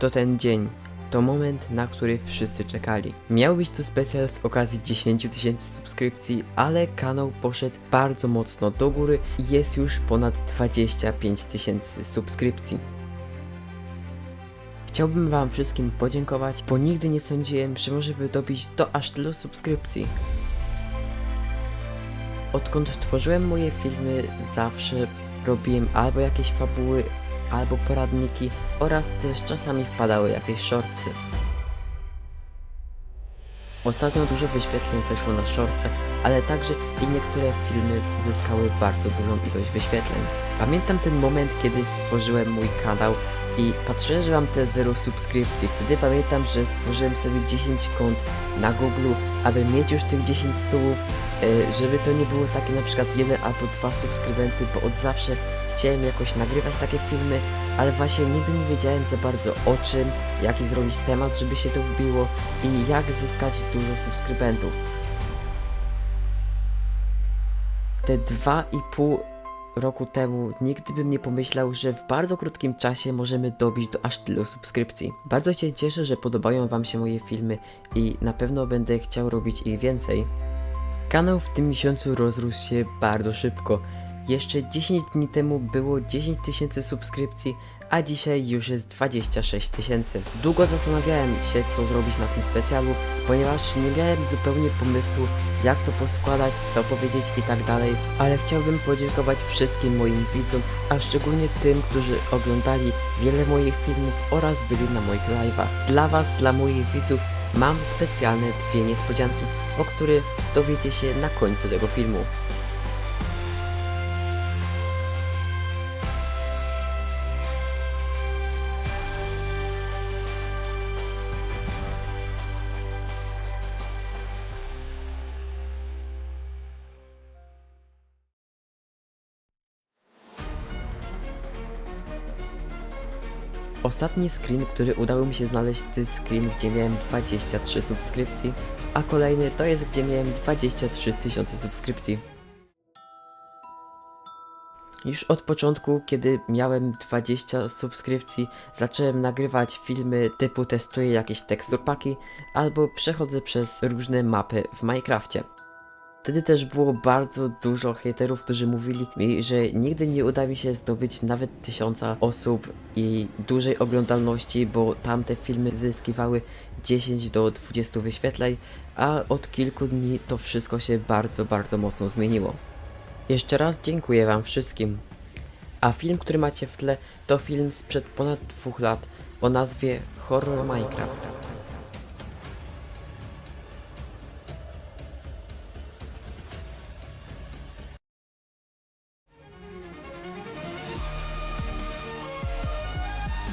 to ten dzień. To moment, na który wszyscy czekali. Miał być to specjal z okazji 10 tysięcy subskrypcji, ale kanał poszedł bardzo mocno do góry i jest już ponad 25 tysięcy subskrypcji. Chciałbym Wam wszystkim podziękować, bo nigdy nie sądziłem, że może dobić do aż tylu subskrypcji. Odkąd tworzyłem moje filmy, zawsze robiłem albo jakieś fabuły, albo poradniki oraz też czasami wpadały jakieś shortsy. Ostatnio dużo wyświetleń weszło na shortsach, ale także i niektóre filmy zyskały bardzo dużą ilość wyświetleń. Pamiętam ten moment, kiedy stworzyłem mój kanał i patrzyłem, że mam te 0 subskrypcji. Wtedy pamiętam, że stworzyłem sobie 10 kont na Google, aby mieć już tych 10 subów, e, żeby to nie było takie na przykład jeden albo dwa subskrybenty, bo od zawsze chciałem jakoś nagrywać takie filmy, ale właśnie nigdy nie wiedziałem za bardzo o czym, jaki zrobić temat, żeby się to wbiło i jak zyskać dużo subskrybentów. Te dwa i pół roku temu nigdy bym nie pomyślał, że w bardzo krótkim czasie możemy dobić do aż tylu subskrypcji. Bardzo się cieszę, że podobają Wam się moje filmy i na pewno będę chciał robić ich więcej. Kanał w tym miesiącu rozrósł się bardzo szybko. Jeszcze 10 dni temu było 10 tysięcy subskrypcji, a dzisiaj już jest 26 tysięcy. Długo zastanawiałem się, co zrobić na tym specjalu, ponieważ nie miałem zupełnie pomysłu, jak to poskładać, co powiedzieć i tak dalej, ale chciałbym podziękować wszystkim moim widzom, a szczególnie tym, którzy oglądali wiele moich filmów oraz byli na moich live'ach. Dla Was, dla moich widzów mam specjalne dwie niespodzianki, o których dowiecie się na końcu tego filmu. Ostatni screen, który udało mi się znaleźć, to jest screen, gdzie miałem 23 subskrypcji, a kolejny to jest, gdzie miałem 23 tysiące subskrypcji. Już od początku, kiedy miałem 20 subskrypcji, zacząłem nagrywać filmy typu testuję jakieś teksturpaki albo przechodzę przez różne mapy w Minecrafcie. Wtedy też było bardzo dużo hejterów, którzy mówili mi, że nigdy nie uda mi się zdobyć nawet tysiąca osób i dużej oglądalności, bo tamte filmy zyskiwały 10 do 20 wyświetleń, a od kilku dni to wszystko się bardzo, bardzo mocno zmieniło. Jeszcze raz dziękuję Wam wszystkim. A film, który macie w tle, to film sprzed ponad dwóch lat o nazwie Horror Minecraft.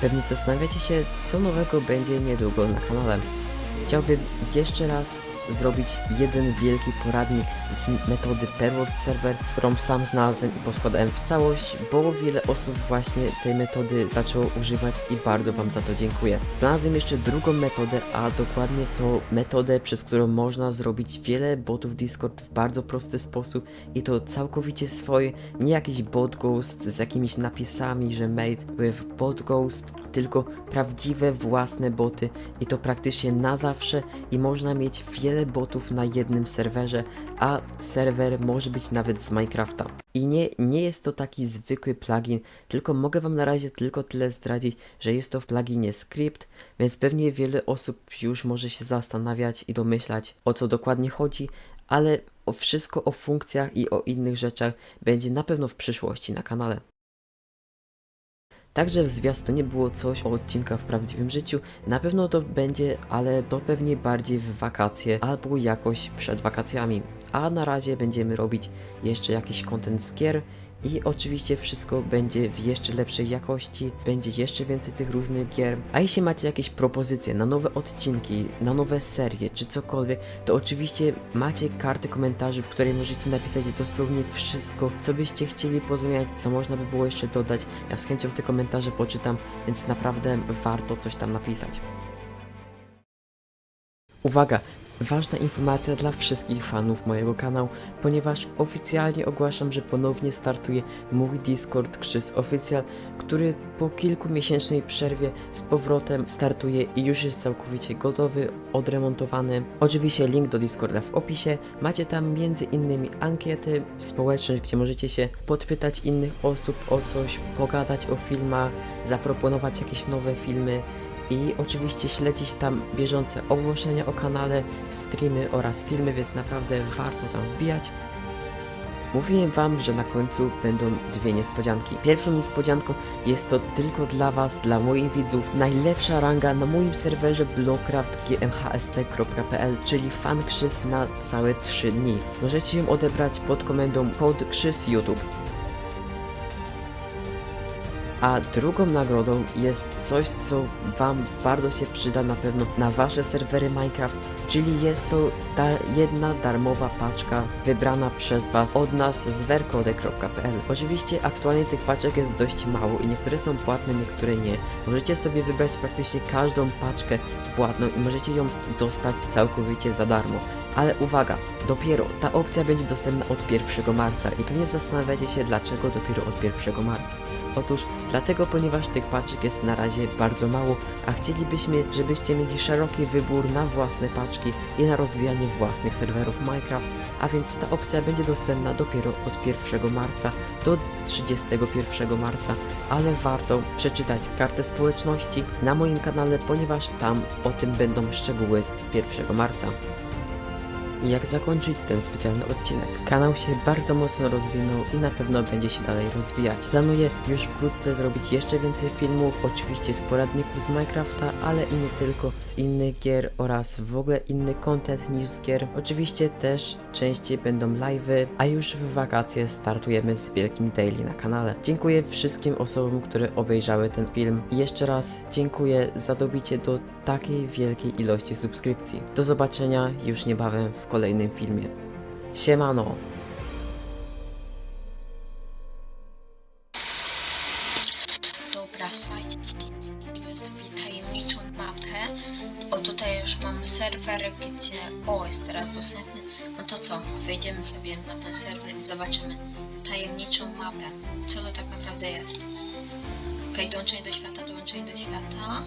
Pewnie zastanawiacie się, co nowego będzie niedługo na kanale. Chciałbym jeszcze raz zrobić jeden wielki poradnik z metody Perword Server, którą sam znalazłem i poskładałem w całość, bo wiele osób właśnie tej metody zaczęło używać i bardzo Wam za to dziękuję. Znalazłem jeszcze drugą metodę, a dokładnie to metodę, przez którą można zrobić wiele botów Discord w bardzo prosty sposób i to całkowicie swoje, nie jakiś bot ghost z jakimiś napisami, że made with bot ghost, tylko prawdziwe własne boty i to praktycznie na zawsze i można mieć wiele botów na jednym serwerze, a serwer może być nawet z Minecrafta. I nie, nie jest to taki zwykły plugin, tylko mogę Wam na razie tylko tyle zdradzić, że jest to w pluginie script, więc pewnie wiele osób już może się zastanawiać i domyślać o co dokładnie chodzi, ale o wszystko o funkcjach i o innych rzeczach będzie na pewno w przyszłości na kanale. Także w zwiastunie było coś o odcinkach w prawdziwym życiu. Na pewno to będzie, ale to pewnie bardziej w wakacje albo jakoś przed wakacjami. A na razie będziemy robić jeszcze jakiś content z gier i oczywiście wszystko będzie w jeszcze lepszej jakości, będzie jeszcze więcej tych różnych gier. A jeśli macie jakieś propozycje na nowe odcinki, na nowe serie czy cokolwiek, to oczywiście macie kartę komentarzy, w której możecie napisać dosłownie wszystko, co byście chcieli pozmieniać, co można by było jeszcze dodać. Ja z chęcią te komentarze poczytam, więc naprawdę warto coś tam napisać. Uwaga! Ważna informacja dla wszystkich fanów mojego kanału, ponieważ oficjalnie ogłaszam, że ponownie startuje mój Discord Krzyż Oficjal, który po kilkumiesięcznej przerwie z powrotem startuje i już jest całkowicie gotowy, odremontowany. Oczywiście link do Discorda w opisie. Macie tam między innymi ankiety, społeczność, gdzie możecie się podpytać innych osób o coś, pogadać o filmach, zaproponować jakieś nowe filmy i oczywiście śledzić tam bieżące ogłoszenia o kanale, streamy oraz filmy, więc naprawdę warto tam wbijać. Mówiłem wam, że na końcu będą dwie niespodzianki. Pierwszą niespodzianką jest to tylko dla was, dla moich widzów, najlepsza ranga na moim serwerze blockraftgmhst.pl, czyli fan krzyż na całe 3 dni. Możecie ją odebrać pod komendą krzyż YouTube. A drugą nagrodą jest coś, co Wam bardzo się przyda na pewno na Wasze serwery Minecraft, czyli jest to ta jedna darmowa paczka wybrana przez Was od nas z werkode.pl. Oczywiście aktualnie tych paczek jest dość mało i niektóre są płatne, niektóre nie. Możecie sobie wybrać praktycznie każdą paczkę płatną i możecie ją dostać całkowicie za darmo. Ale uwaga, dopiero ta opcja będzie dostępna od 1 marca i pewnie zastanawiacie się dlaczego dopiero od 1 marca. Otóż dlatego, ponieważ tych paczek jest na razie bardzo mało, a chcielibyśmy, żebyście mieli szeroki wybór na własne paczki i na rozwijanie własnych serwerów Minecraft, a więc ta opcja będzie dostępna dopiero od 1 marca do 31 marca, ale warto przeczytać kartę społeczności na moim kanale, ponieważ tam o tym będą szczegóły 1 marca jak zakończyć ten specjalny odcinek. Kanał się bardzo mocno rozwinął i na pewno będzie się dalej rozwijać. Planuję już wkrótce zrobić jeszcze więcej filmów, oczywiście z poradników z Minecrafta, ale i nie tylko, z innych gier oraz w ogóle inny content niż z gier. Oczywiście też częściej będą live'y, a już w wakacje startujemy z wielkim daily na kanale. Dziękuję wszystkim osobom, które obejrzały ten film. Jeszcze raz dziękuję za dobicie do takiej wielkiej ilości subskrypcji. Do zobaczenia już niebawem w kolejnym filmie. Siemano! Dobra, słuchajcie, sobie tajemniczą mapę. O, tutaj już mam serwer, gdzie... O, jest teraz dostępny. No to co, wejdziemy sobie na ten serwer i zobaczymy tajemniczą mapę. Co to tak naprawdę jest. Okej, dołączenie do świata, dołączenie do świata.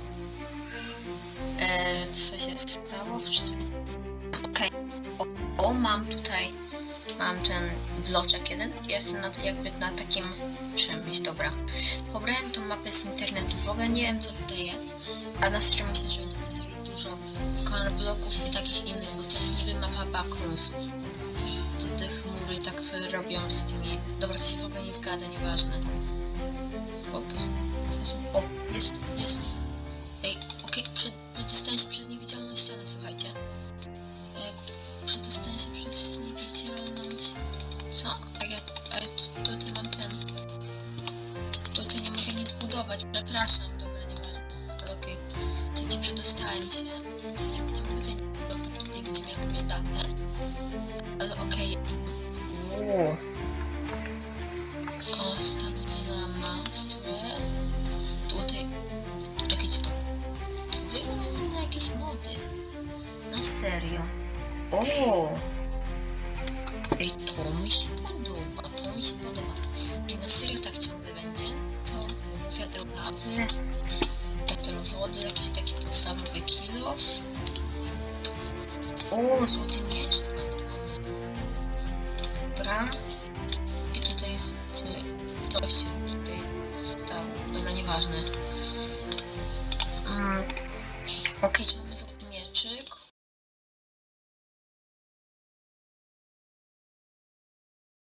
Co się stało? Okej. O, o, mam tutaj... Mam ten bloczek jeden. Jestem na, jakby na takim czymś, dobra. Pobrałem tą mapę z internetu, w ogóle nie wiem co tutaj jest, a na serio myślę, że będzie na serio dużo bloków i takich innych, bo to jest niby mapa backroomsów. To te chmury tak robią z tymi... Dobra, to się w ogóle nie zgadza, nieważne. O, o jest, Na serio. O! Ej, to mi się podoba, to mi się podoba. I na serio tak ciągle będzie, to wiadro lawy, wiadro wody, jakiś taki podstawowy kilof. O, złoty miecz